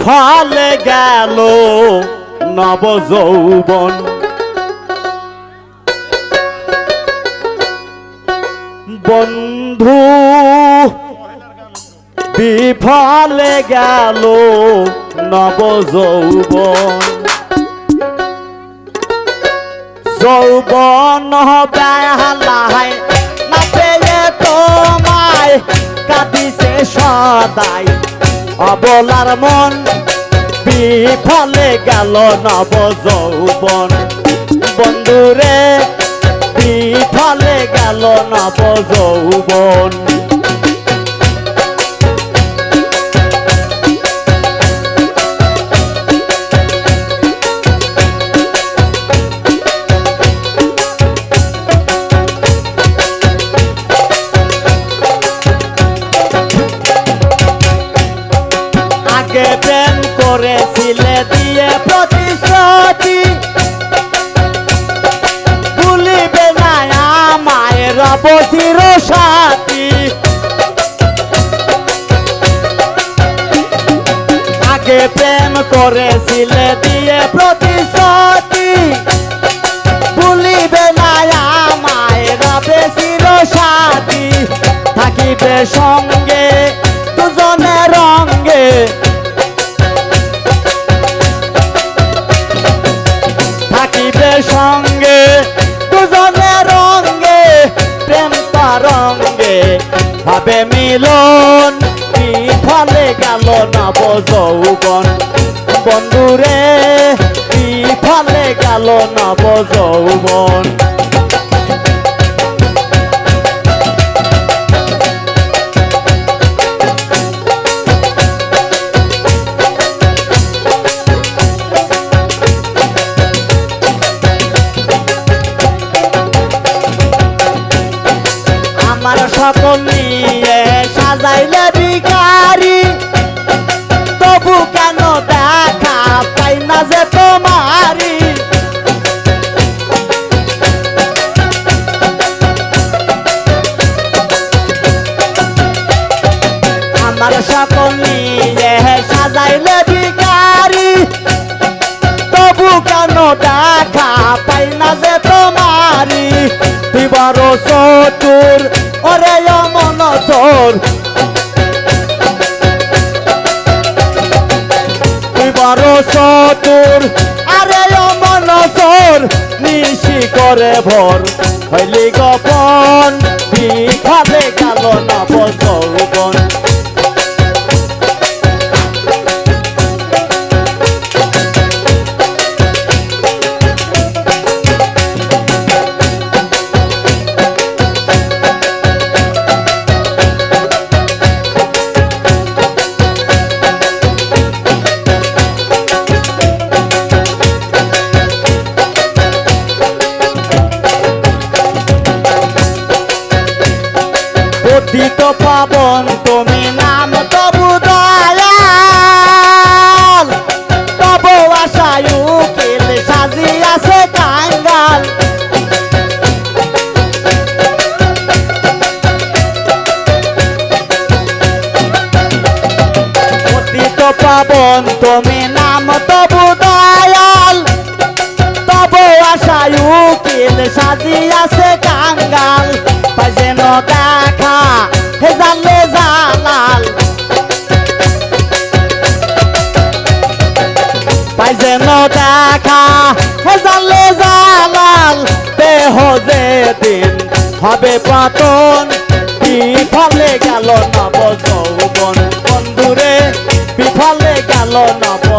বিফলে গেল নব যৌবন বন্ধু, বিফলে গেল নব যৌবন যৌবন বেহালায় না পেয়ে তোমায় কাঁদিছে সদাই। অবলার মন বিফলে গেল নব যৌবন বন্ধুরে ফলে গেল নব যৌবন করেছিলে দিয়ে প্রতিশ্রুতি। ভুলিবে না মায়ের অবধির সাথী আগে প্রেম করেছিলে দিয়ে প্রতিশ্রুতি। ভুলিবে না মায়ের বেশির সাথী থাকিবে সঙ্গে ভাবে মিলন কি ফলে গেল না বজৌবন? বন্ধুরে কি ফলে গেল না যৌবন সাজাইলে ভিখারি। তবু কেন দেখা পাই না যে তোমারি? আমার সকল নিয়ে সাজাইলে ভিখারি। তবু কেন দেখা পাই না যে তোমারি? বড় করে ভর হইলি গপন বিখাবে গেল পাবন তুমি নাম তবু দয়াল। তবু আশায় উকিল সাজিয়াছে কাঙ্গাল। পতিত পাবন তুমি নাম তবু দয়াল। তবু দেখা হে জানলে জালাল দেহ দিন হবে পতন। বিফলে গেল যৌবন বন্ধুরে বিফলে গেল নব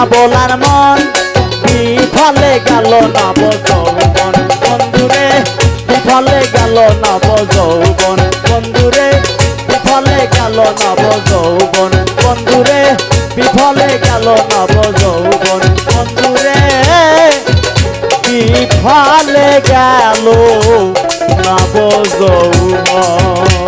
অবলার মন, বিফলে গেল নব যৌবন বন্ধুরে, বিফলে গেল নব যৌবন বন্ধুরে, বিফলে গেল নব যৌবন বন্ধুরে, বিফলে গেল নব যৌবন বন্ধুরে, বিফলে হলে গেল নব যৌবন